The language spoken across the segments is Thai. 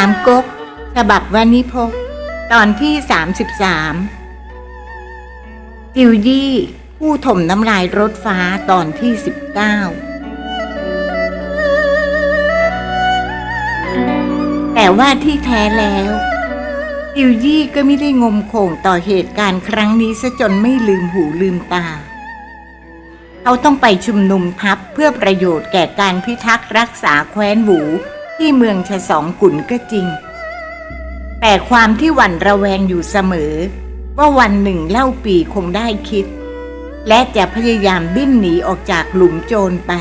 ามก๊กฉบับวานิพก ตอนที่สามสิบสามจิวยี่ผู้ถมน้ำลายรถฟ้าตอนที่สิบเก้าแต่ว่าที่แท้แล้ว จิวยี่ก็ไม่ได้งมโขงต่อเหตุการณ์ครั้งนี้ซะจนไม่ลืมหูลืมตาเขาต้องไปชุมนุมทัพเพื่อประโยชน์แก่การพิทักษ์รักษาแคว้นหวู ที่เมืองฉสองกุนก็จริง แต่ความที่หวั่นระแวงอยู่เสมอ ว่าวันหนึ่งเล่าปีคงได้คิด และจะพยายามดิ้นหนีออกจากหลุมโจรไป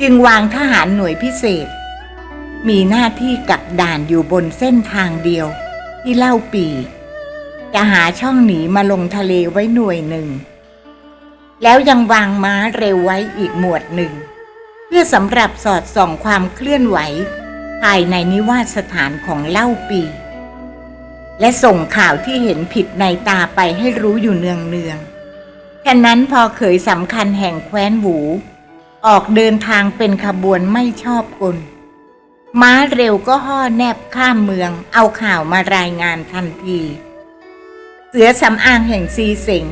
จึงวางทหารหน่วยพิเศษ มีหน้าที่กักด่านอยู่บนเส้นทางเดียว ที่เล่าปี จะหาช่องหนีมาลงทะเลไว้หน่วยหนึ่ง แล้วยังวางม้าเร็วไว้อีกหมวดหนึ่ง เพื่อสำหรับสอดส่องความเคลื่อนไหว ภายในนิวาสสถานของเล่าปี และส่งข่าวที่เห็นผิดในตาไปให้รู้อยู่เนืองเนืองๆฉะนั้นพอเขยสำคัญแห่งแคว้นหู ออกเดินทางเป็นขบวนไม่ชอบกลม้าเร็วก็ห่อแนบข้ามเมือง เอาข่าวมารายงานทันที เสือสำอางแห่งซีเสง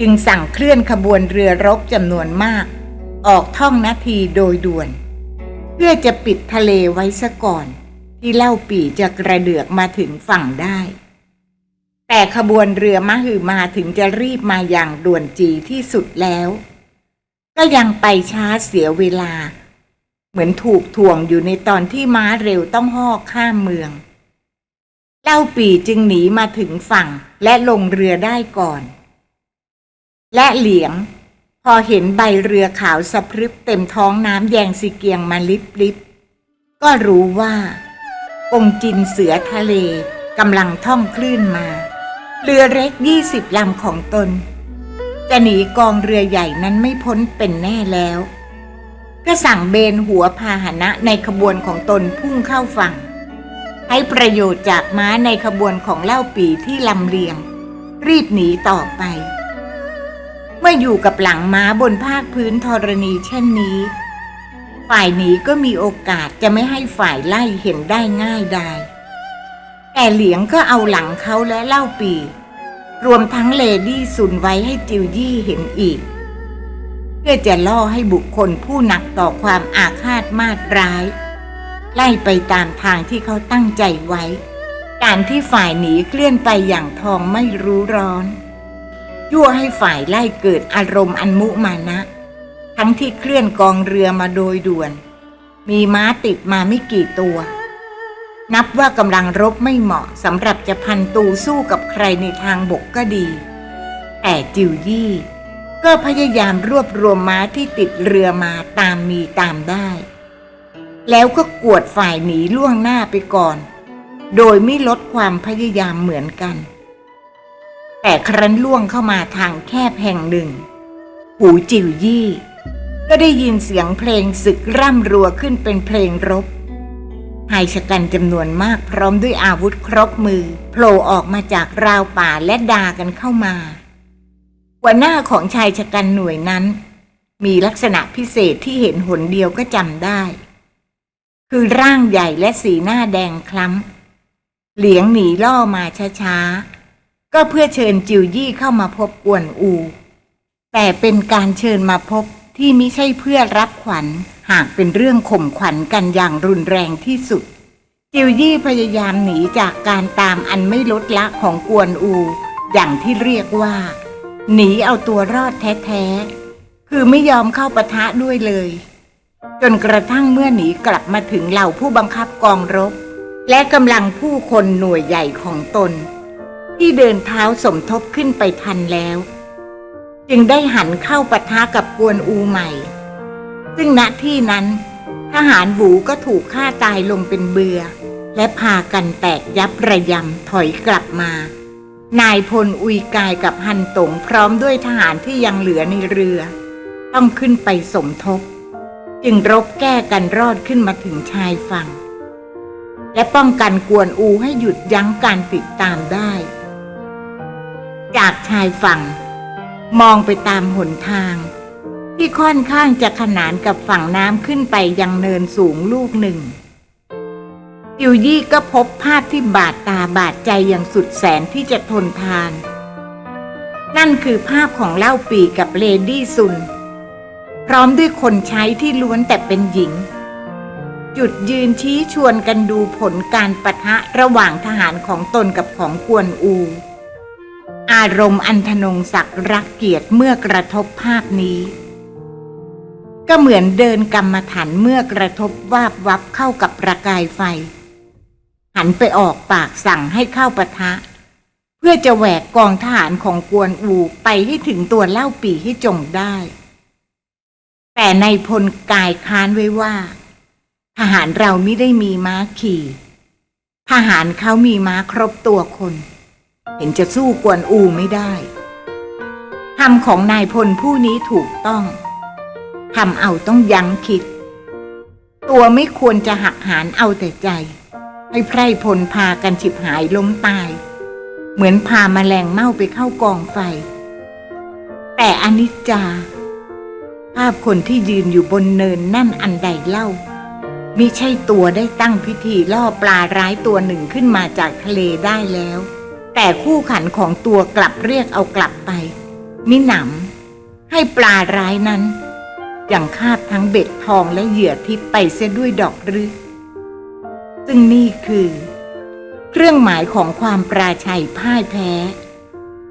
จึงสั่งเคลื่อนขบวนเรือรบจำนวนมาก ออกท่องนาทีโดยด่วน เพื่อจะปิดทะเลไว้ซะก่อน ที่เล่าปีจะกระเดือกมาถึงฝั่งได้ แต่ขบวนเรือมหือมาถึงจะรีบมาอย่างด่วนจีที่สุดแล้ว ก็ยังไปช้าเสียเวลา เหมือนถูกถ่วงอยู่ในตอนที่ม้าเร็วต้องห่อข้ามเมืองเล่าปีจึงหนีมาถึงฝั่งและลงเรือได้ก่อน และเหลียง พอเห็นใบเรือขาวสะพรึบเต็มท้องน้ำแยงสีเกียงมาลิบลิบก็รู้ว่าองค์จินเสือทะเลกำลังท่องคลื่นมา เรือเล็กยี่สิบลำของตน จะหนีกองเรือใหญ่นั้นไม่พ้นเป็นแน่แล้ว ก็สั่งเบนหัวพาหนะในขบวนของตนพุ่งเข้าฝั่ง ให้ประโยชน์จากม้าในขบวนของเล่าปีที่ลำเลียง รีบหนีต่อไป เมื่ออยู่กับหลังม้าบนภาคพื้นธรณีเช่นนี้ ฝ่ายหนีก็มีโอกาสจะไม่ให้ฝ่ายไล่เห็นได้ง่ายได้แต่เหลียงก็เอาหลังเขาและเล่าปี รวมทั้งเลดี้ซุนไว้ให้จิวยี่เห็นอีก เพื่อจะล่อให้บุคคลผู้หนักต่อความอาฆาตมาตร้าย ไล่ไปตามทางที่เขาตั้งใจไว้ การที่ฝ่ายหนีเคลื่อนไปอย่างทองไม่รู้ร้อน ยั่วให้ฝ่ายไล่เกิดอารมณ์อันมุมานะ ทั้งที่เคลื่อนกองเรือมาโดยด่วน มีม้าติดมาไม่กี่ตัว นับว่ากำลังรบไม่เหมาะสำหรับจะพันตูสู้กับใครในทางบกก็ดี แต่จิวยี่ก็พยายามรวบรวมม้าที่ติดเรือมาตามมีตามได้ แล้วก็กวดฝ่ายหนีล่วงหน้าไปก่อน โดยไม่ลดความพยายามเหมือนกัน แต่ครั้นล่วงเข้ามาทางแคบแห่งหนึ่ง หูจิวยี่ ก็ได้ยินเสียงเพลงศึกร่ำรัวขึ้นเป็นเพลงรบชายชะกันจำนวนมากพร้อมด้วยอาวุธครบมือโผล่ออกมาจากราวป่าและด่ากันเข้ามาหัวหน้าของชายชะกันหน่วยนั้น มีลักษณะพิเศษที่เห็นหนเดียวก็จำได้ คือร่างใหญ่และสีหน้าแดงคล้ำ เหลียงหนีล่อมาช้าๆ ก็เพื่อเชิญจิวยี่เข้ามาพบกวนอู แต่เป็นการเชิญมาพบที่ไมิใช่เพื่อรับขวัญ หากเป็นเรื่องข่มขวัญกันอย่างรุนแรงที่สุด จิวยี่พยายามหนีจากการตามอันไม่ลดละของกวนอู อย่างที่เรียกว่า หนีเอาตัวรอดแท้ๆ คือไม่ยอมเข้าปะทะด้วยเลย จนกระทั่งเมื่อหนีกลับมาถึงเหล่าผู้บังคับกองรบ และกำลังผู้คนหน่วยใหญ่ของตน ที่เดินเท้าสมทบขึ้นไปทันแล้ว จึงได้หันเข้าปะทะกับกวนอูใหม่ ซึ่งณที่นั้น ทหารบูก็ถูกฆ่าตายลงเป็นเบือ และพากันแตกยับระยำถอยกลับมา นายพลอุยกายกับฮันตงพร้อมด้วยทหารที่ยังเหลือในเรือ ต้องขึ้นไปสมทบ จึงรบแก้กันรอดขึ้นมาถึงชายฝั่งและป้องกันกวนอูให้หยุดยั้งการติดตามได้ จากชายฝั่ง มองไปตามหนทาง ที่ค่อนข้างจะขนานกับฝั่งน้ำขึ้นไปยังเนินสูงลูกหนึ่งจิวยี่ก็พบภาพที่บาดตาบาดใจอย่างสุดแสนที่จะทนทาน นั่นคือภาพของเล่าปีกับเลดี้ซุน พร้อมด้วยคนใช้ที่ล้วนแต่เป็นหญิง จุดยืนชี้ชวนกันดูผลการปะทะระหว่างทหารของตนกับของกวนอูารมณ์อันธนงศักดิ์รักเกียรติเมื่อกระทบภาพนี้ ก็เหมือนเดินกรรมฐานเมื่อกระทบวาบวับเข้ากับประกายไฟ หันไปออกปากสั่งให้เข้าปะทะ เพื่อจะแหวกกองทหารของกวนอูไปให้ถึงตัวเล่าปีให้จงได้ แต่ในพลกายค้านไว้ว่า ทหารเราไม่ได้มีม้าขี่ ทหารเขามีม้าครบตัวคน เห็นจะสู้กวนอูไม่ได้ทำของนายพลผู้นี้ถูกต้องทำเอาต้องยั้งคิด ตัวไม่ควรจะหักหานเอาแต่ใจ ให้ไพร่พลพากันฉิบหายล้มตาย เหมือนพามาแมลงเม่าไปเข้ากองไฟ แต่อนิจจา ภาพคนที่ยืนอยู่บนเนินนั่นอันใดเล่ามิใช่ตัวได้ตั้งพิธีล่อปลาร้ายตัวหนึ่งขึ้นมาจากทะเลได้แล้ว แต่คู่ขันของตัวกลับเรียกเอากลับไป มิหนำให้ปลาร้ายนั้นอย่างคาบทั้งเบ็ดทองและเหยื่อทิพไปเสียด้วยดอกรึซึ่งนี่คือ เครื่องหมายของความปราชัยพ่ายแพ้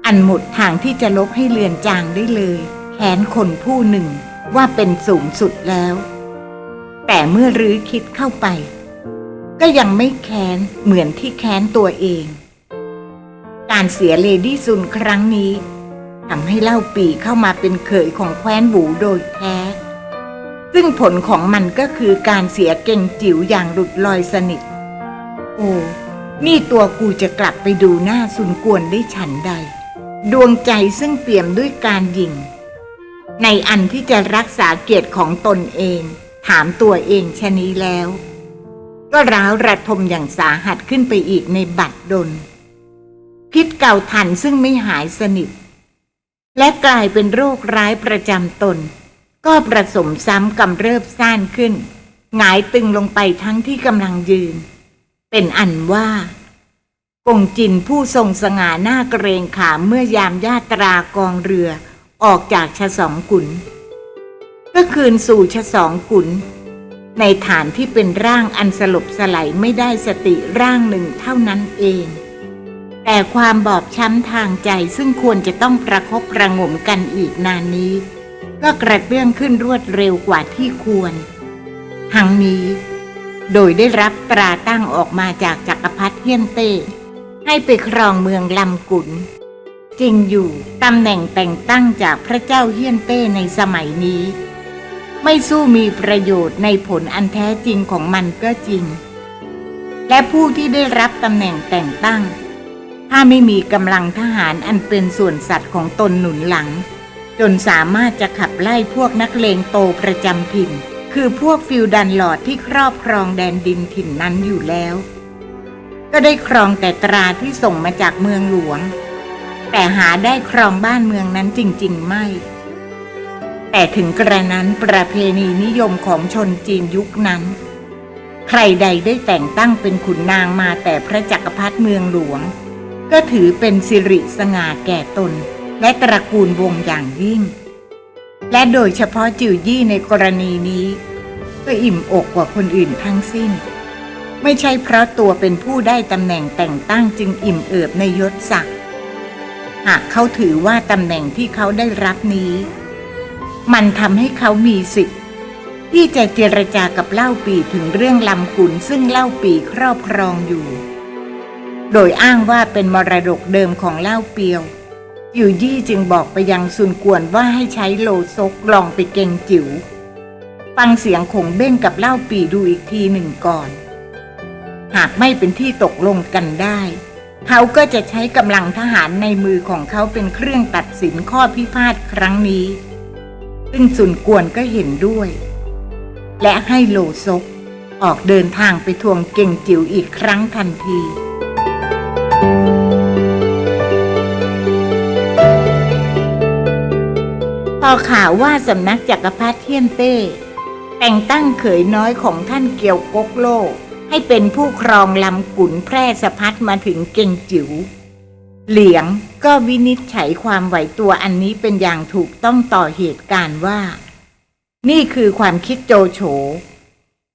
อันหมดทางที่จะลบให้เลือนจางได้เลย แค้นคนผู้หนึ่งว่าเป็นสูงสุดแล้ว แต่เมื่อรื้อคิดเข้าไป ก็ยังไม่แค้นเหมือนที่แค้นตัวเอง การเสียเลดี้ซุนครั้งนี้ทำให้เล่าปีเข้ามาเป็นเขยของแคว้นบูโดยแท้ ซึ่งผลของมันก็คือการเสียเก่งจิ๋วอย่างหลุดลอยสนิท โอ้ นี่ตัวกูจะกลับไปดูหน้าสุนกวนได้ฉันใด ดวงใจซึ่งเปี่ยมด้วยการยิง ในอันที่จะรักษาเกียรติของตนเอง ถามตัวเองชะนี้แล้ว ก็ร้าวระทมอย่างสาหัสขึ้นไปอีกในบัดดล พิษเก่าทันซึ่งไม่หายสนิท และกลายเป็นโรคร้ายประจำตน ก็ประสมซ้ำกำเริบซ่านขึ้น หงายตึงลงไปทั้งที่กำลังยืน เป็นอันว่ากงจินผู้ทรงสง่าหน้าเกรงขามเมื่อยามญาตรากองเรือออกจากชะสองกุนก็คืนสู่ชะสองกุนในฐานที่เป็นร่างอันสลบสลายไม่ได้สติร่างหนึ่งเท่านั้นเอง แต่ความบอบช้ำทางใจซึ่งควรจะต้องประคบประงมกันอีกนานนี้ ก็กระเตื้องขึ้นรวดเร็วกว่าที่ควรทั้งนี้ โดยได้รับตราตั้งออกมาจากจักรพรรดิเฮียนเต้ ให้ไปครองเมืองลำกุนจริงอยู่ตำแหน่งแต่งตั้งจากพระเจ้าเฮียนเต้ในสมัยนี้ ไม่สู้มีประโยชน์ในผลอันแท้จริงของมันก็จริง และผู้ที่ได้รับตำแหน่งแต่งตั้ง ถ้าไม่มีกำลังทหารอันเป็นส่วนสัตว์ของตนหนุนหลัง จนสามารถจะขับไล่พวกนักเลงโตประจำถิ่น คือพวกฟิวดันหลอดที่ครอบครองแดนดินถิ่นนั้นอยู่แล้ว ก็ได้ครองแต่ตราที่ส่งมาจากเมืองหลวง แต่หาได้ครองบ้านเมืองนั้นจริง ๆ ไม่ แต่ถึงกระนั้นประเพณีนิยมของชนจีนยุคนั้น ใครใดได้แต่งตั้งเป็นขุนนางมาแต่พระจักรพรรดิเมืองหลวง ก็ถือเป็นสิริสง่าแก่ตน และตระกูลวงอย่างยิ่ง และโดยเฉพาะจิวยี่ในกรณีนี้ ก็อิ่มอกกว่าคนอื่นทั้งสิ้น ไม่ใช่เพราะตัวเป็นผู้ได้ตำแหน่งแต่งตั้งจึงอิ่มเอิบในยศศักดิ์หากเขาถือว่าตำแหน่งที่เขาได้รับนี้ มันทำให้เขามีสิทธิ์ที่จะเจรจากับเล่าปีถึงเรื่องลำกุนซึ่งเล่าปีครอบครองอยู่ โดยอ้างว่าเป็นมรดกเดิมของเล่าเปียว อยู่ยี่จึงบอกไปยังซุนกวนว่าให้ใช้โลซกลองไปเก่งจิว๋ว ฟังเสียงขงเบ้งกับเล่าปีดูอีกทีหนึ่งก่อน หากไม่เป็นที่ตกลงกันได้ เขาก็จะใช้กำลังทหารในมือของเขาเป็นเครื่องตัดสินข้อพิพาทครั้งนี้ ซึ่งสุนกวนก็เห็นด้วย และให้โลซกออกเดินทางไปทวงเก่งจิ๋วอีกครั้งทันที พอข่าวว่าสำนักจักรพรรดิเทียนเต้ แต่งตั้งเขยน้อยของท่านเกียวกกโลให้เป็นผู้ครองลำกุนแพร่สะพัดมาถึงเก่งจิ๋วเหลียงก็วินิจฉัยความไหวตัวอันนี้เป็นอย่างถูกต้องต่อเหตุการณ์ว่า นี่คือความคิดโจโฉ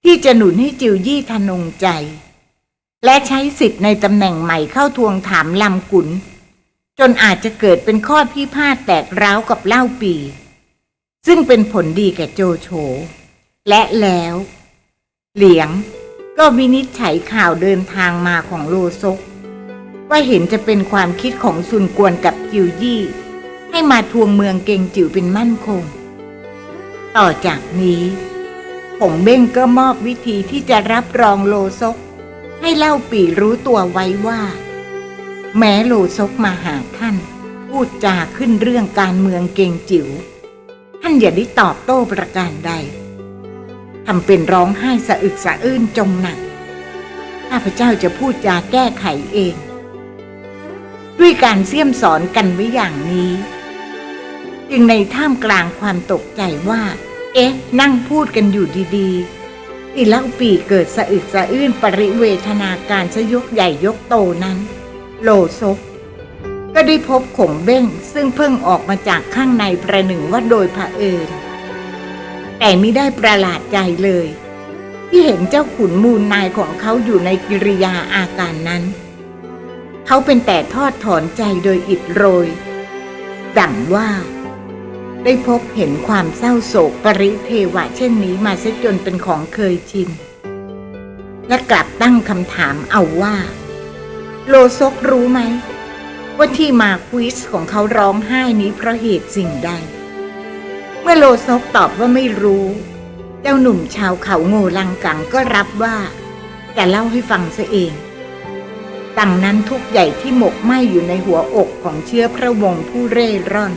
ที่จะหนุนให้จิวยี่ทะนงใจ และใช้สิทธิ์ในตำแหน่งใหม่เข้าทวงถามลำกุน จนอาจจะเกิดเป็นข้อพิพาทแตกร้าวกับเล่าปี ซึ่งเป็นผลดีแก่โจโฉและแล้ว เหลียงก็วินิจฉัยข่าวเดินทางมาของโลซก ว่าเห็นจะเป็นความคิดของซุนกวนกับจิวยี่ ให้มาทวงเมืองเกงจิ๋วเป็นมั่นคง ต่อจากนี้ผงเบ้งก็มอบวิธีที่จะรับรองโลซก ให้เล่าปีรู้ตัวไว้ว่า แม้โลซกมาหาท่าน พูดจาขึ้นเรื่องการเมืองเกงจิ๋ว ท่านอย่าได้ตอบโต้ประการใดทำเป็นร้องไห้สะอึกสะอื้นจมหนัก ข้าพเจ้าจะพูดจาแก้ไขเอง ด้วยการเสี่ยมสอนกันไว้อย่างนี้ จึงในท่ามกลางความตกใจว่า เอ๊ะ นั่งพูดกันอยู่ดีๆที่เล่าปีเกิดสะอึกสะอื้นปริเวทนาการชยกใหญ่ยกโตนั้น โลซกก็ได้พบขงเบ้งซึ่งเพิ่งออกมาจากข้างในประหนึ่งว่าโดยเอิญแต่ไม่ได้ประหลาดใจเลย ที่เห็นเจ้าขุนมูลนายของเขาอยู่ในกิริยาอาการนั้น เขาเป็นแต่ทอดถอนใจโดยอิดโรย ดั่งว่า ได้พบเห็นความเศร้าโศกปริเทวะเช่นนี้มาเสียจนเป็นของเคยชิน และกลับตั้งคำถามเอาว่า โลซกรู้ไหม ว่าที่มาควิสของเขาร้องไห้นี้เพราะเหตุสิ่งใด เมื่อโลซกตอบว่าไม่รู้ เจ้าหนุ่มชาวเขาโง่ลังกังก็รับว่าจะเล่าให้ฟังซะเองดังนั้นทุกใหญ่ที่หมกไหมอยู่ในหัวอกของเชื้อพระวงศ์ผู้เร่ร่อน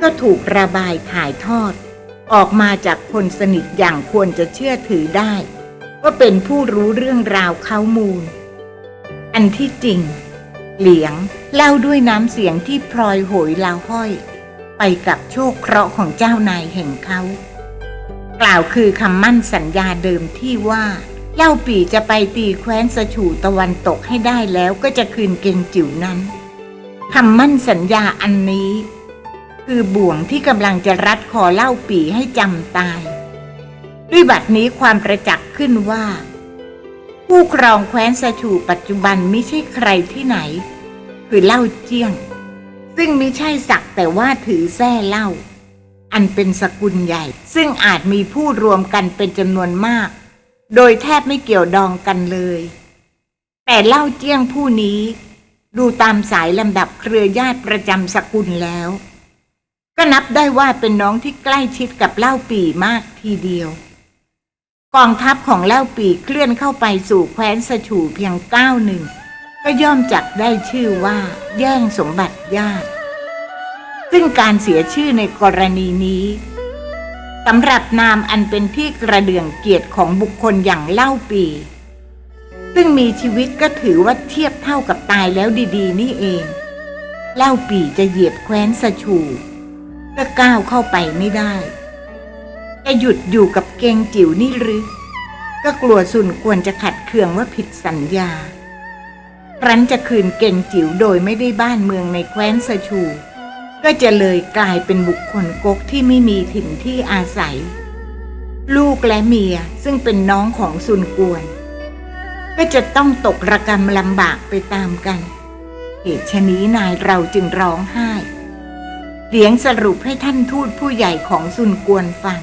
ก็ถูกระบายถ่ายทอด ออกมาจากคนสนิทอย่างควรจะเชื่อถือได้ ว่าเป็นผู้รู้เรื่องราวเขามูล อันที่จริง เหลียงเล่าด้วยน้ำเสียงที่พลอยโหยลาวห้อย ไปกับโชคเคราะห์ของเจ้านายแห่งเขา กล่าวคือคำมั่นสัญญาเดิมที่ว่าเล่าปีจะไปตีแคว้นสฉูตะวันตกให้ได้แล้วก็จะคืนเกงจิ๋วนั้นคำมั่นสัญญาอันนี้ คือบ่วงที่กำลังจะรัดคอเล่าปีให้จำตาย ด้วยบัดนี้ความประจักษ์ขึ้นว่า ผู้ครองแคว้นสฉูปัจจุบันไม่ใช่ใครที่ไหน คือเล่าเจียง ซึ่งไม่ใช่สักแต่ว่าถือแท้เล่า อันเป็นสกุลใหญ่ ซึ่งอาจมีผู้รวมกันเป็นจำนวนมาก โดยแทบไม่เกี่ยวดองกันเลย แต่เล่าเจียงผู้นี้ ดูตามสายลำดับเครือญาติประจำสกุลแล้ว ก็นับได้ว่าเป็นน้องที่ใกล้ชิดกับเล่าปีมากทีเดียว กองทัพของเล่าปีเคลื่อนเข้าไปสู่แคว้นสฉูเพียงก้าวหนึ่ง ก็ย่อมจักได้ชื่อว่า แย่งสมบัติญาติ ซึ่งการเสียชื่อในกรณีนี้สำหรับนามอันเป็นที่กระเดื่องเกียรติของบุคคลอย่างเล่าปี ซึ่งมีชีวิตก็ถือว่าเทียบเท่ากับตายแล้วดีๆ นี่เอง เล่าปีจะเหยียบแคว้นสฉูก็ก้าวเข้าไปไม่ได้ จะหยุดอยู่กับเกงจิ๋วนี่หรือ ก็กลัวสุนควรจะขัดเคืองว่าผิดสัญญาครั้นจะคืนเก่งจิ๋วโดยไม่ได้บ้านเมืองในแคว้นสชู ก็จะเลยกลายเป็นบุคคลกกที่ไม่มีถิ่นที่อาศัย ลูกและเมียซึ่งเป็นน้องของสุนกวน ก็จะต้องตกระกรรมลำบากไปตามกัน เหตุชนี้นายเราจึงร้องไห้เลียงสรุปให้ท่านทูตผู้ใหญ่ของสุนกวนฟัง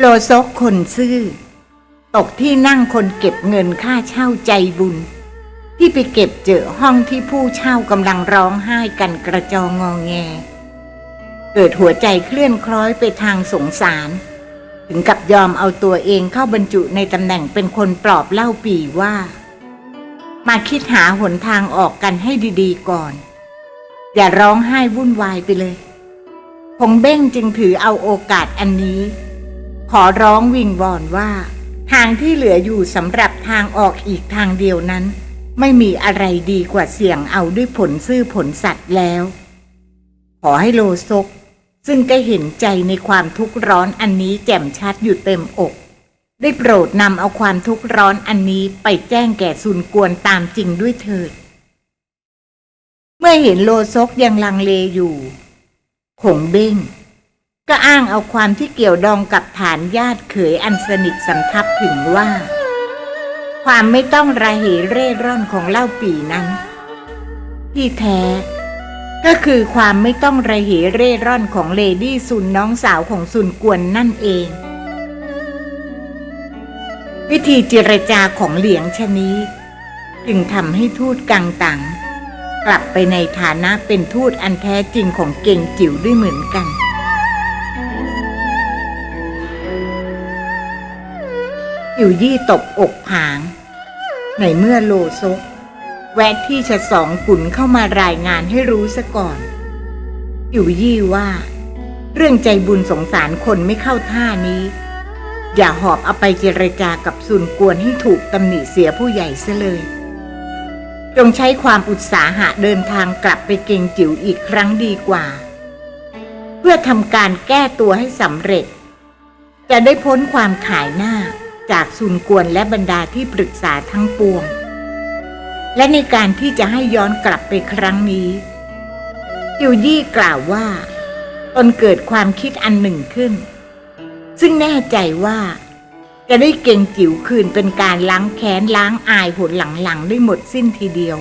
โลซกคนซื่อ ตกที่นั่งคนเก็บเงินค่าเช่าใจบุญ ที่ไปเก็บเจอห้องที่ผู้เช่ากำลังร้องไห้กันกระจองงองแง เกิดหัวใจเคลื่อนคล้อยไปทางสงสาร ถึงกับยอมเอาตัวเองเข้าบรรจุในตำแหน่งเป็นคนปลอบเล่าปีว่า มาคิดหาหนทางออกกันให้ดีๆก่อน อย่าร้องไห้วุ่นวายไปเลย คงเบ้งจึงถือเอาโอกาสอันนี้ ขอร้องวิงวอนว่า ทางที่เหลืออยู่สำหรับทางออกอีกทางเดียวนั้น ไม่มีอะไรดีกว่าเสี่ยงเอาด้วยผลซื่อผลสัตว์แล้ว ขอให้โลซก ซึ่งก็เห็นใจในความทุกข์ร้อนอันนี้แจ่มชัดอยู่เต็มอก ได้โปรดนำเอาความทุกข์ร้อนอันนี้ไปแจ้งแก่ซุนกวนตามจริงด้วยเถิด เมื่อเห็นโลซกยังลังเลอยู่ขงเบ้ง ก็อ้างเอาความที่เกี่ยวดองกับฐานญาติเขยอันสนิทสัมทับถึงว่า ความไม่ต้องระเหเร่ร่อนของเล่าปีนั้น ที่แท้ ก็คือความไม่ต้องระเหเร่ร่อนของเลดี้ซุนน้องสาวของซุนกวนนั่นเอง วิธีเจรจาของเหลียงชนี้ จึงทำให้ทูตกังตังกลับไปในฐานะเป็นทูตอันแท้จริงของเก่งจิ๋วด้วยเหมือนกัน อยู่ยี่ตบอกผาง ในเมื่อโลซก แวะที่ฉสองขุนเข้ามารายงานให้รู้ซะก่อน อยู่ยี่ว่า เรื่องใจบุญสงสารคนไม่เข้าท่านี้ อย่าหอบเอาไปเจรจากับซุนกวนให้ถูกตำหนิเสียผู้ใหญ่ซะเลย จงใช้ความอุตสาหะเดินทางกลับไปเก่งจิ๋วอีกครั้งดีกว่า เพื่อทำการแก้ตัวให้สำเร็จ จะได้พ้นความขายหน้า จากซุนกวนและบรรดาที่ปรึกษาทั้งปวง และในการที่จะให้ย้อนกลับไปครั้งนี้ จิวยี่กล่าวว่าตนเกิดความคิดอันหนึ่งขึ้น ซึ่งแน่ใจว่าจะได้เก่งจิ๋วคืนเป็นการล้างแค้นล้างอายหนหลังๆได้หมดสิ้นทีเดียว